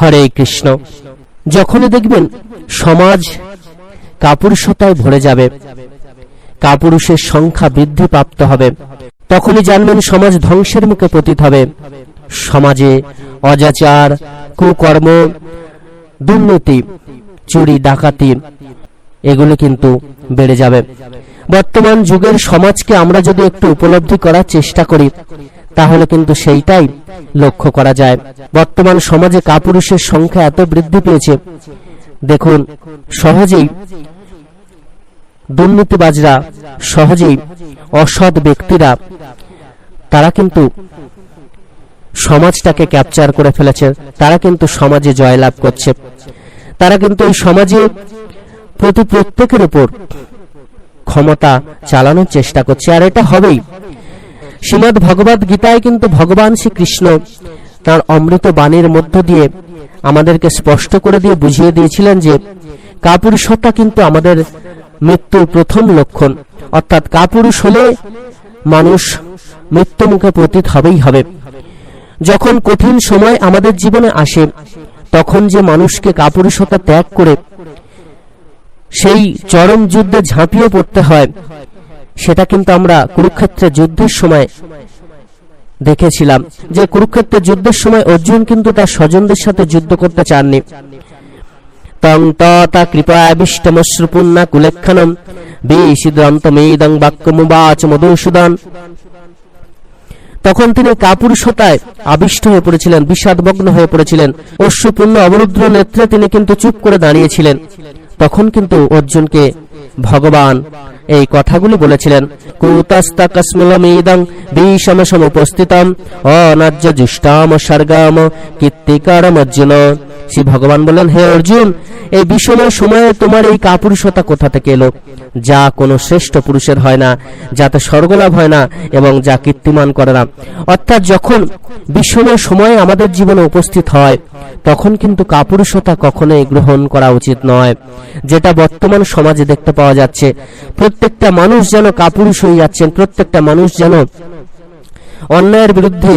হরে কৃষ্ণ। যখনই দেখবেন সমাজ কাপুরুষতায় ভরে যাবে, কাপুরুষের সংখ্যা বৃদ্ধি প্রাপ্ত হবে, তখনই জানবেন সমাজ ধ্বংসের মুখে পতিত হবে। সমাজে অজাচার, কুকর্ম, দুর্নীতি, চুরি, ডাকাতি, এগুলো কিন্তু বেড়ে যাবে। বর্তমান যুগের সমাজকে আমরা যদি একটু উপলব্ধি করার চেষ্টা করি তাহলে কিন্তু সেইটাই লক্ষ্য করা যায়। বর্তমান সমাজে কাপুরুষের সংখ্যা এত বৃদ্ধি পেয়েছে, দেখুন, সহজেই দুর্নীতিবাজরা, সহজেই অসৎ ব্যক্তিরা, তারা কিন্তু সমাজটাকে ক্যাপচার করে ফেলেছে, তারা কিন্তু সমাজে জয়লাভ করছে। তারা কিন্তু এই সমাজে প্রতি প্রত্যেকের উপর ক্ষমতা চালানোর চেষ্টা করছে, আর এটা হবেই। শ্রীমদ ভগবত গীতায় কিন্তু ভগবান শ্রীকৃষ্ণ তার অমৃত বাণীর মধ্য দিয়ে আমাদেরকে স্পষ্ট করে দিয়ে বুঝিয়ে দিয়েছিলেন যে কাপুরুষতা কিন্তু আমাদের মৃত্যুর প্রথম লক্ষণ। অর্থাৎ কাপুরুষ হলে মানুষ মৃত্যু মুখে পতিত হবেই হবে। যখন কঠিন সময় আমাদের জীবনে আসে, তখন যে মানুষকে কাপুরুষতা ত্যাগ করে সেই চরম যুদ্ধে ঝাঁপিয়ে পড়তে হয় সেটা কিন্তু আমরা কুরুক্ষেত্রের যুদ্ধের সময় দেখেছিলাম যে কুরুক্ষেত্রের যুদ্ধের সময় অর্জুন কিন্তু তার স্বজনদের সাথে যুদ্ধ করতে চাননি। তং ততা কৃপাবিষ্টমশ্রুপুন্না কুলেক্ষণম বিশিদ্রন্তমেদং বাক্যমুবাচ মধুসূদন। তখন তিনি কাপুরুষতায় আবিষ্ট হয়ে পড়েছিলেন, বিষাদমগ্ন হয়ে পড়েছিলেন। অশ্রুপূর্ণ অবরুদ্র নেত্রে তিনি কিন্তু চুপ করে দাঁড়িয়েছিলেন। তখন কিন্তু অর্জুনকে ভগবান এই কথাগুলি বলেছিলেন। কুতস্তা কস্মলমিদং বিষম সমুপস্থিতম অনার্য জুষ্টাম সর্গাম কীর্তিকারম অর্জুন শ্রী ভগবান বললেন, হে অর্জুন, এই বিষময় সময়ে তোমার এই কাপুরুষতা কোথা থেকে এলো? যা কোনো শ্রেষ্ঠ পুরুষের হয় না, যাতে স্বর্গলাভ হয় না এবং যা কীর্তিমান করে না। অর্থাৎ যখন বিষময় সময়ে আমাদের জীবনে উপস্থিত হয়, তখন কিন্তু কাপুরুষতা কখনোই গ্রহণ করা উচিত নয়। যেটা বর্তমান সমাজে দেখতে পাওয়া যাচ্ছে, প্রত্যেকটা মানুষ যেন কাপুরুষ হয়ে যাচ্ছেন, প্রত্যেকটা মানুষ যেন অন্যায়ের বিরুদ্ধে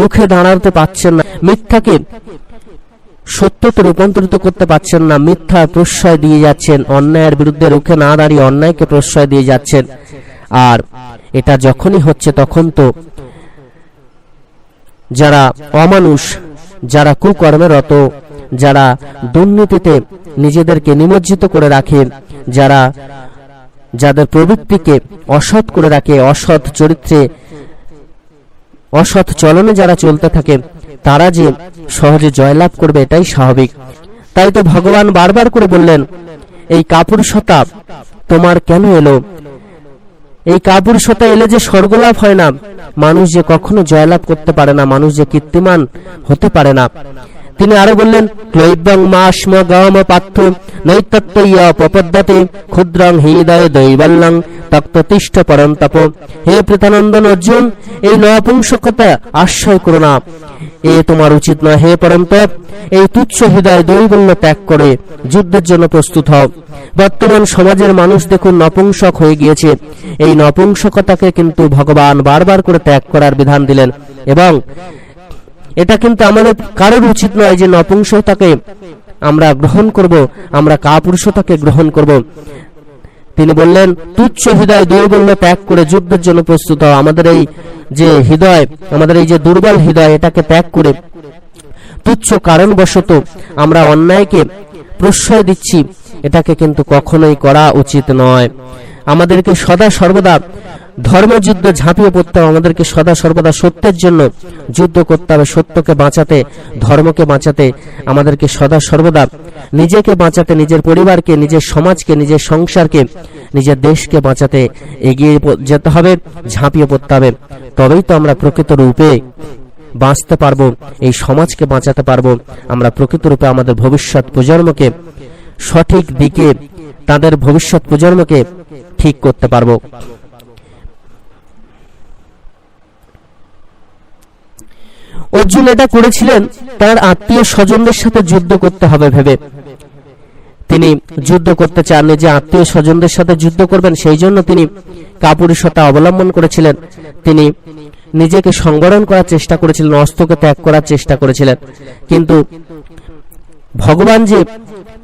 রুখে দাঁড়াতে পারছেন না। মিথ্যাকে সত্যতে রূপান্তরিত করতে পারছেন না, মিথ্যা প্রশ্রয় দিয়ে যাচ্ছেন, অন্যায়ের বিরুদ্ধে রুখে না দাঁড়িয়ে অন্যায়কে প্রশ্রয় দিয়ে যাচ্ছেন। আর এটা যখনই হচ্ছে তখন তো যারা অমানুষ, যারা কুকর্মে রত, যারা দুর্নীতিতে নিজেদেরকে নিমজ্জিত করে রাখে, যারা, যাদের প্রবৃত্তিকে অসৎ করে রাখে, অসৎ চরিত্রে, অসৎ চলনে যারা চলতে থাকে তারা যে সহজে জয়লাভ করবে এটাই স্বাভাবিক। তাই তো ভগবান বারবার করে বললেন, এই কাপুরুষতা তোমার কেন এলো? এই কাপুরুষতা এলে যে স্বর্গলাভ হয় না। মানুষ যে কখনো জয়লাভ করতে পারে না, মানুষ যে কীর্তিমান হতে পারে না। তিনি আরও বললেন, ক্লৈব্যং মাস্ম গম পার্থ নৈতত্ত্বইয় প্রপদ্যতে, ক্ষুদ্রং হৃদয় দৈবল্যং তক্ততিষ্ঠ পরন্তপ হে প্রীতানন্দন অর্জুন, এই নপুংসকতা আশ্রয় করো না। এ তোমার উচিত নয়। হে পরন্তপ এই তুচ্ছ হৃদয় দৈবল্য ত্যাগ করে যুদ্ধের জন্য প্রস্তুত হও। বর্তমান সমাজের মানুষ দেখুন নপুংসক হয়ে গিয়েছে। এই নপুংসকতাকে কিন্তু ভগবান বারবার করে ত্যাগ করার বিধান দিলেন। এবং এটা কিন্তু আমাদের কারোর উচিত নয় যে নপুংসতাকে আমরা গ্রহণ করব, আমরা কাপুরুষতাকে গ্রহণ করব। তিনি বললেন, তুচ্ছ হৃদয় দুর্বল্য ত্যাগ করে যুদ্ধের জন্য প্রস্তুত হও। আমাদের এই যে হৃদয়, আমাদের এই যে দুর্বল হৃদয়, এটাকে ত্যাগ করে তুচ্ছ কারণবশত আমরা অন্যায়কে প্রশ্রয় দিচ্ছি। এটাকে কিন্তু কখনোই করা উচিত নয়। আমাদেরকে সদা সর্বদা ধর্মযুদ্ধ ঝাঁপিয়ে পড়তে হবে, আমাদেরকে সদা সর্বদা সত্যের জন্য যুদ্ধ করতে হবে, সত্যকে বাঁচাতে, ধর্মকে বাঁচাতে, আমাদেরকে সদা সর্বদা নিজেকে বাঁচাতে, নিজের পরিবারকে, নিজের সমাজকে, নিজের সংসারকে, নিজের দেশকে বাঁচাতে এগিয়ে যেতে হবে, ঝাঁপিয়ে পড়তে হবে। তবেই তো আমরা প্রকৃত রূপে বাঁচতে পারব, এই সমাজকে বাঁচাতে পারব। আমরা প্রকৃত রূপে আমাদের ভবিষ্যৎ প্রজন্মকে সঠিক দিকে, তাদের ভবিষ্যৎ প্রজন্মকে ঠিক করতে পারব। অর্জুন এটা করেছিলেন তার আত্মীয় স্বজনদের সাথে যুদ্ধ করতে হবে ভেবে। তিনি যুদ্ধ করতে চাননি, যে আত্মীয় স্বজনদের সাথে যুদ্ধ করবেন, সেই জন্য তিনি কাপুরুষতা অবলম্বন করেছিলেন। তিনি নিজেকে সংবরণ করার চেষ্টা করেছিলেন, অস্ত্রকে ত্যাগ করার চেষ্টা করেছিলেন। কিন্তু ভগবান যে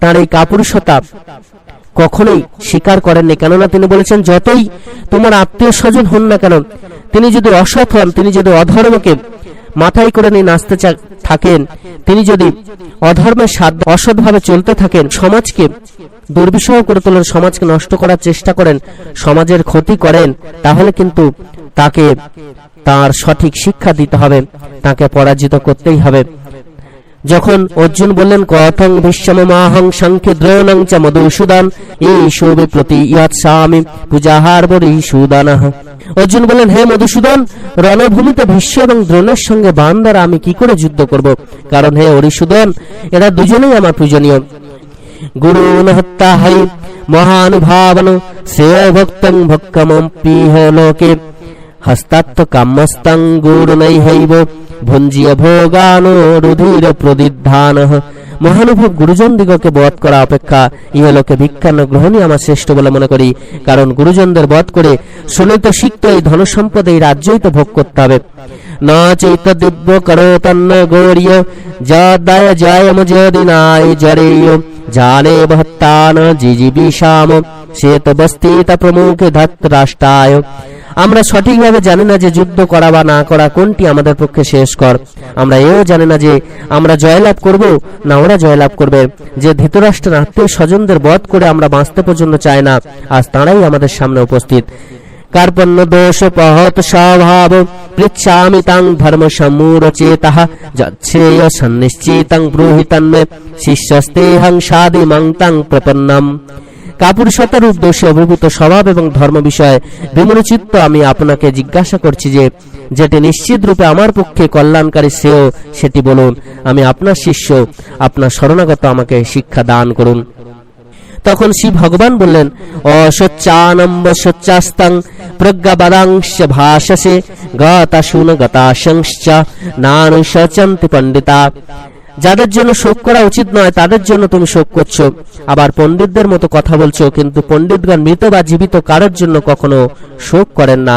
তার এই কাপুরুষতা কখনোই স্বীকার করেননি। কেননা তিনি বলেছেন, যতই তোমার আত্মীয় স্বজন হন না কেন, তিনি যদি অসৎ হন, তিনি যদি অধর্মকে মাথায় করে নিয়ে নাচতে থাকেন, তিনি যদি অধর্মের সাধ্য অসৎভাবে চলতে থাকেন, সমাজকে দুর্বিষহ করে তোলেন, সমাজকে নষ্ট করার চেষ্টা করেন, সমাজের ক্ষতি করেন, তাহলে কিন্তু তাকে তার সঠিক শিক্ষা দিতে হবে, তাকে পরাজিত করতেই হবে। যখন অর্জুন বললেন কথং বিশ্বমাহং শঙ্খে দ্রোণং চ মধুসূদন এই প্রতি ইয়াৎসামি পূজাহার বরি সুদানহ অর্জুন বললেন, হে মধুসূদন, রণভূমিতে ভীষ্ম এবং দ্রোণের সঙ্গে বান দ্বারা আমি কি করে যুদ্ধ করব? কারণ হে অরিসুদন, এরা দুজনেই আমার পূজনীয়। গুরু হত্যা হই, মহানুভাবন, শ্রেয় ভক্তং ভক্কমপিহ লোকে, হস্তাত্ম কাম্যস্তং গুরুনৈহৈব ভঞ্জিয় ভোগানো রুধির প্রদিধান মহানুভব গুরুজন দিগকে বধ করা অপেক্ষা ইহলোকে ভিক্ষান্ন গ্রহণই আমার শ্রেষ্ঠ বলে মনে করি, কারণ গুরুজনদের বধ করে শুনিত শিক্ত এই ধনসম্পদ এই রাজ্যই তো ভোগ করতে হবে। ন চৈত দিব্য করো তন্ন গৌরীয় যদায় জয় মজদিনায় জরেয় জানে ভত্তান জিজিবিষাম শ্বেত বস্তিত প্রমুখে ধত রাষ্ট্রায় আমরা সঠিকভাবে জানি না যে যুদ্ধ করা বা না করা কোনটি আমাদের পক্ষে শেষ কর। আমরা এও জানি না যে আমরা জয়লাভ করব না ওরা জয়লাভ করবে। যে ধৃতরাষ্ট্রের আত্মীয় স্বজনদের বধ করে আমরা বাঁচতে পর্যন্ত চাই না, আজ তাঁরাই আমাদের সামনে উপস্থিত। কার্পণ্য দোষ পহত স্বভাব, পৃচ্ছামি তাং ধর্ম সমূরচেতঃ যচ্ছেয় সন্নিশ্চিতং ব্রূহি তন্মে শিষ্যস্তেহং সাদিমং তাং প্রপন্নম। কাপুরুষতা রূপ দোষে অভিভূত স্বভাব এবং ধর্ম বিষয়ে বিমনোচিত্ত আমি আপনাকে জিজ্ঞাসা করছি যে, যেটি নিশ্চিত রূপে আমার পক্ষে কল্যাণকারী সেও সেটি বলুন। আমি আপনার শিষ্য, আপনার শরণাগত আমাকে শিক্ষা দান করুন। তখন শিব ভগবান বললেন, অসচ্চানম্ব সচ্চাস্তং প্রজ্ঞাবাদাংশ ভাষসে গতাশুন গতাশংশ্চ, নানুশচন্তি পণ্ডিতা। যাদের জন্য শোক করা উচিত নয়, তাদের জন্য তুমি শোক করছ। আবার পণ্ডিতদের মতো কথা বলছো, কিন্তু পণ্ডিতগণ মৃত বা জীবিত কারোর জন্য কখনো শোক করেন না।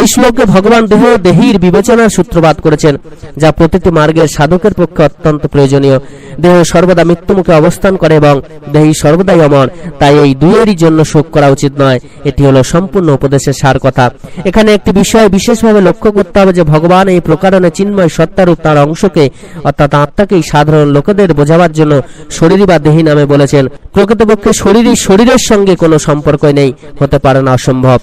এই শ্লোকে ভগবান দেহ, দেহীর বিবেচনার সূত্রপাত করেছেন, যা প্রতিটি মার্গের সাধকের পক্ষে অত্যন্ত প্রয়োজনীয়। দেহ সর্বদা মৃত্যুমুখে অবস্থান করে এবং দেহী সর্বদাই অমর। তাই এই দুইয়েরই জন্য শোক করা উচিত নয়। এটি হলো সম্পূর্ণ উপদেশের সার কথা। এখানে একটি বিষয় বিশেষভাবে লক্ষ্য করতে হবে যে ভগবান এই প্রকারণে চিন্ময় সত্তারূপ তার অংশকে, অর্থাৎ আত্মাকেই সাধারণ লোকেদের বোঝাবার জন্য শরীরী বা দেহী নামে বলেছেন। প্রকৃতপক্ষে শরীরই শরীরের সঙ্গে কোনো সম্পর্ক নেই, হতে পারে না অসম্ভব।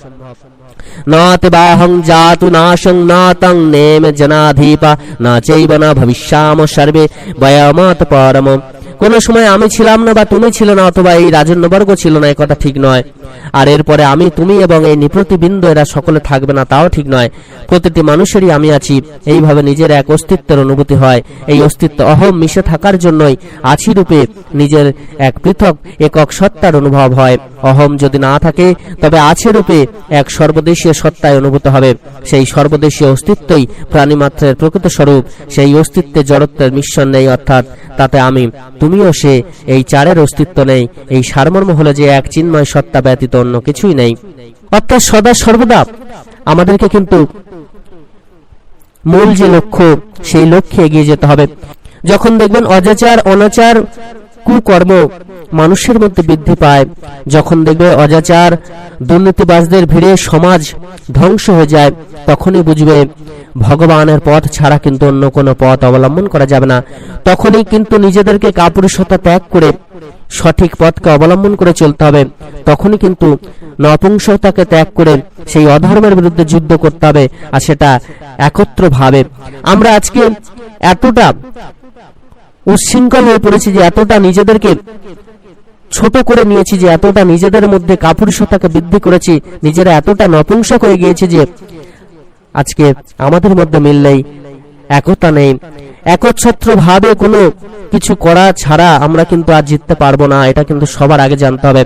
নাতে বাহং জাতু নাশং নাতং নেম জনাধীপা না চৈব না ভবিষ্যাম সর্বে বয়মাত পরম কোন সময় আমি ছিলাম না বা তুমি ছিল না, অথবা এই রাজন্যবর্গ ছিল না কথা ঠিক নয়। আর এরপরে আমি, তুমি এবং এই নিপ্রতিবিন্দু এরা সকলে থাকবে না, তাও ঠিক নয়। প্রতিটি মানুষেরই আমি আছি। এইভাবে নিজের এক অস্তিত্বের অনুভূতি হয়। এই অস্তিত্ব অহম মিশে থাকার জন্যই আছি রূপে নিজের এক পৃথক, একক সত্তার অনুভব হয়। অহম যদি না থাকে, তবে আছে রূপে এক সর্বদেশীয় সত্তায় অনুভূত হবে। সেই সর্বদেশীয় অস্তিত্বই প্রাণীমাত্রের প্রকৃত স্বরূপ। সেই অস্তিত্বে জড়ত্বের মিশ্রণ নেই, অর্থাৎ তাতে আমি তুমিও সে এই চারের অস্তিত্ব নেই। এই সারমর্ম হলো যে এক চিন্ময় সত্তা ব্যতীত অন্য কিছুই নেই। অর্থাৎ সদা সর্বদা আমাদেরকে কিন্তু মূল যে লক্ষ্য, সেই লক্ষ্যে এগিয়ে যেতে হবে। যখন দেখবেন অজাচার, অনাচার কুকর্ম মানুষের মধ্যে বৃদ্ধি পায়। যখন দেখবে অজাচার, দুর্নীতিবাজদের ভিড়ে সমাজ ধ্বংস হয়ে যায়, তখনই বুঝবে ভগবানের পথ ছাড়া কিন্তু অন্য কোনো পথ অবলম্বন করা যাবে না। তখনই কিন্তু নিজেদেরকে কাপুরুষতা ত্যাগ করে সঠিক পথকে অবলম্বন করে চলতে হবে। তখনই কিন্তু নপুংসতাকে ত্যাগ করে সেই অধর্মের বিরুদ্ধে যুদ্ধ করতে হবে, আর সেটা একত্র ভাবে। আমরা আজকে এতটা উচ্ছৃঙ্খল হয়ে পড়েছি যে এতটা নিজেদেরকে ছোট করে নিয়েছি, যে এতটা নিজেদের মধ্যে কাপুরুষতাকে বৃদ্ধি করেছি, নিজেরা এতটা নপুংসক হয়ে গিয়েছে যে আজকে আমাদের মধ্যে মিল নেই, একতা নেই। একচ্ছত্র ভাবে কোনো কিছু করা ছাড়া আমরা কিন্তু আর জিততে পারব না, এটা কিন্তু সবার আগে জানতে হবে।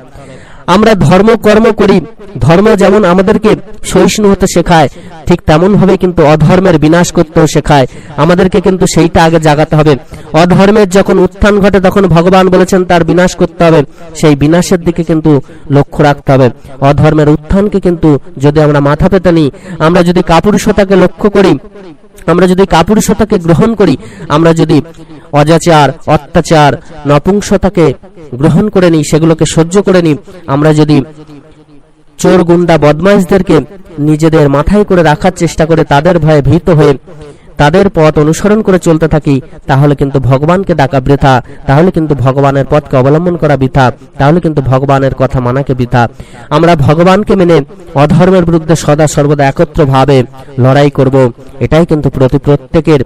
আমরা ধর্ম কর্ম করি, ধর্ম যেমন আমাদেরকে সহিষ্ণু হতে শেখায়, ঠিক তেমন ভাবে কিন্তু অধর্মের বিনাশ করতেও শেখায়। আমাদেরকে কিন্তু সেইটা আগে জাগাতে হবে। অধর্মের যখন উত্থান ঘটে, তখন ভগবান বলেছেন তার বিনাশ করতে হবে। সেই বিনাশের দিকে কিন্তু লক্ষ্য রাখতে হবে। অধর্মের উত্থানকে কিন্তু যদি আমরা মাথা পেতে নিই, আমরা যদি কাপুরুষতাকে লক্ষ্য করি, আমরা যদি কাপুরুষতাকে গ্রহণ করি, আমরা যদি অজাচার, অত্যাচার, নপুংসতাকে গ্রহণ করে নিই, সেগুলোকে সহ্য করে নিই। আমরা যদি চোর গুন্ডা বদমাইশদেরকে নিজেদের মাথায় করে রাখার চেষ্টা করে তাদের ভয়ে ভীত হয়ে তাদের পথ অনুসরণ করে চলতে থাকি, তাহলে কিন্তু ভগবানকে ডাকা বৃথা, তাহলে কিন্তু ভগবানের পথকে অবলম্বন করা বৃথা, তাহলে কিন্তু ভগবানের কথা মানাকে বৃথা। আমরা ভগবানকে মেনে অধর্মের বিরুদ্ধে সদা সর্বদা একত্রভাবে লড়াই করব, এটাই কিন্তু প্রতি প্রত্যেকের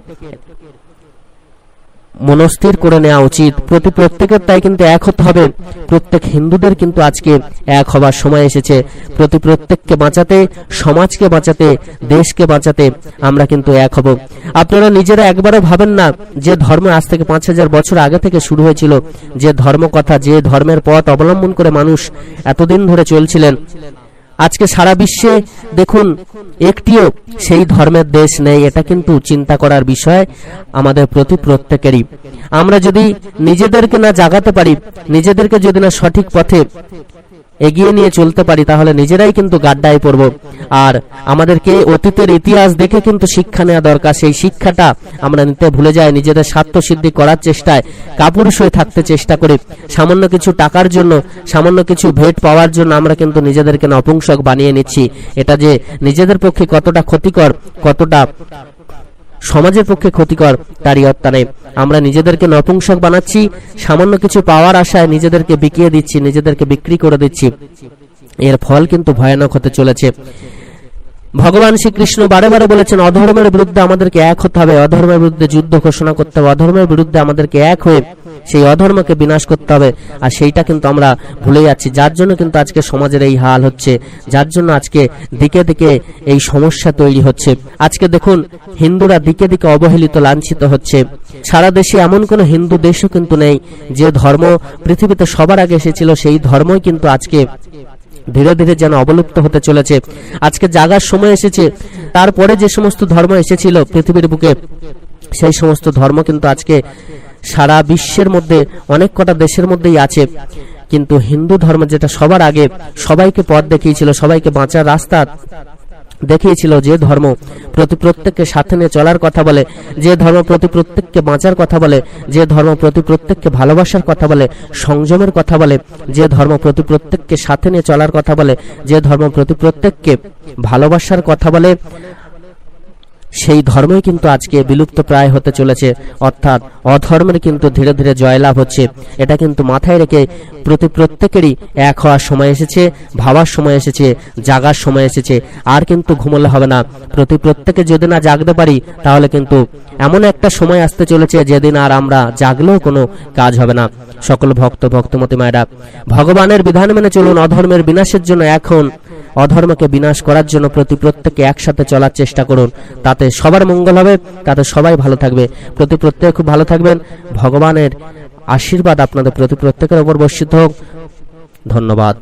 মনস্থির করে নেওয়া উচিত। প্রতি প্রত্যেকের তাই কিন্তু এক হতে হবে। প্রত্যেক হিন্দুদের কিন্তু আজকে এক হবার সময় এসেছে। প্রতি প্রত্যেককে বাঁচাতে, সমাজকে বাঁচাতে, দেশকে বাঁচাতে আমরা কিন্তু এক হব। আপনারা নিজেরা একবারও ভাবেন না যে ধর্ম আজ থেকে পাঁচ হাজার বছর আগে থেকে শুরু হয়েছিল। যে ধর্ম কথা যে ধর্মের পথ অবলম্বন করে মানুষ এতদিন ধরে চলছিলেন। আজকে সারা বিশ্বে দেখুন, একটিও সেই ধর্মের দেশ নেই, এটা কিন্তু চিন্তা করার বিষয় আমাদের প্রতি প্রত্যেকেরই। আমরা যদি নিজেদেরকে না জাগাতে পারি, নিজেদেরকে যদি না সঠিক পথে এগিয়ে নিয়ে চলতে পারি, তাহলে নিজেরাই কিন্তু গাড্ডায় পড়ব। আর আমাদেরকে অতীতের ইতিহাস দেখে কিন্তু শিক্ষা নেওয়া দরকার। সেই শিক্ষাটা আমরা নিতে ভুলে যাই, নিজেদের স্বার্থ সিদ্ধি করার চেষ্টায় কাপুরুষ হয়ে থাকতে চেষ্টা করি। সামান্য কিছু টাকার জন্য, সামান্য কিছু ভেট পাওয়ার জন্য আমরা কিন্তু নিজেদেরকে নপুংসক বানিয়ে নিচ্ছি। এটা যে নিজেদের পক্ষে কতটা ক্ষতিকর, কতটা সমাজের পক্ষে ক্ষতিকর, তারই অত্যানে আমরা নিজেদেরকে নপুংসক বানাচ্ছি, সামান্য কিছু পাওয়ার আশায় নিজেদেরকে বিকিয়ে দিচ্ছি, নিজেদেরকে বিক্রি করে দিচ্ছি। এর ফল কিন্তু ভয়ানক হতে চলেছে। ভগবান শ্রীকৃষ্ণ বারে বারে বলেছেন, অধর্মের বিরুদ্ধে আমাদেরকে এক হতে হবে, অধর্মের বিরুদ্ধে যুদ্ধ ঘোষণা করতে হবে, অধর্মের বিরুদ্ধে আমাদেরকে এক হয়ে সেই অধর্মকে বিনাশ করতে হবে। আর সেইটা কিন্তু আমরা ভুলে যাচ্ছি। যার জন্য কিন্তু আজকে সমাজের এই হাল হচ্ছে। যার জন্য আজকে দিকে দিকে এই সমস্যা তৈরি হচ্ছে। আজকে দেখুন, হিন্দুরা দিকে দিকে অবহেলিত, লাঞ্ছিত হচ্ছে। সারা দেশে এমন কোনো হিন্দু দেশও কিন্তু নেই যে ধর্ম পৃথিবীতে সবার আগে এসেছিল। সেই ধর্মই কিন্তু আজকে ধীরে ধীরে যেন অবলুপ্ত হতে চলেছে। আজকে জাগার সময় এসেছে। তারপরে যে সমস্ত ধর্ম এসেছিল পৃথিবীর বুকে, সেই সমস্ত ধর্ম কিন্তু আজকে সারা বিশ্বের মধ্যে, অনেক কটা দেশের মধ্যেই আছে। কিন্তু হিন্দু ধর্ম যেটা সবার আগে, সবাইকে পথ দেখিয়েছিল, সবাইকে বাঁচার রাস্তা দেখিয়েছিল যে ধর্ম প্রতি প্রত্যেককে সাথে নিয়ে চলার কথা বলে, যে ধর্ম প্রতি প্রত্যেককে বাঁচার কথা বলে, যে ধর্ম প্রতি প্রত্যেককে ভালোবাসার কথা বলে, সংযমের কথা বলে, যে ধর্ম প্রতি প্রত্যেককে সাথে নিয়ে চলার কথা বলে, যে ধর্ম প্রতি প্রত্যেককে ভালোবাসার কথা বলে সেই ধর্মই কিন্তু আজকে বিলুপ্ত প্রায় হতে চলেছে, অর্থাৎ অধর্মের কিন্তু ধীরে ধীরে জয়লাভ হচ্ছে। এটা কিন্তু মাথায় রেখে প্রতি প্রত্যেকেরই এক হওয়ার সময় এসেছে, ভাবার সময় এসেছে, জাগার সময় এসেছে, আর কিন্তু ঘুমলে হবে না। প্রতি প্রত্যেকে যদি না জাগতে পারি, তাহলে কিন্তু এমন একটা সময় আসতে চলেছে যেদিন আর আমরা জাগলেও কোনো কাজ হবে না। সকল ভক্ত, ভক্তমতি মায়েরা, ভগবানের বিধান মেনে চলুন, অধর্মের বিনাশের জন্য এখন অধর্মকে বিনাশ করার জন্য প্রতি প্রত্যেকে একসাথে চলার চেষ্টা করুন। তাতে সবার মঙ্গল হবে, তাতে সবাই ভালো থাকবে। প্রতি প্রত্যেকে খুব ভালো থাকবেন। ভগবানের আশীর্বাদ আপনাদের প্রতি প্রত্যেকের ওপর বর্ষিত হোক। ধন্যবাদ।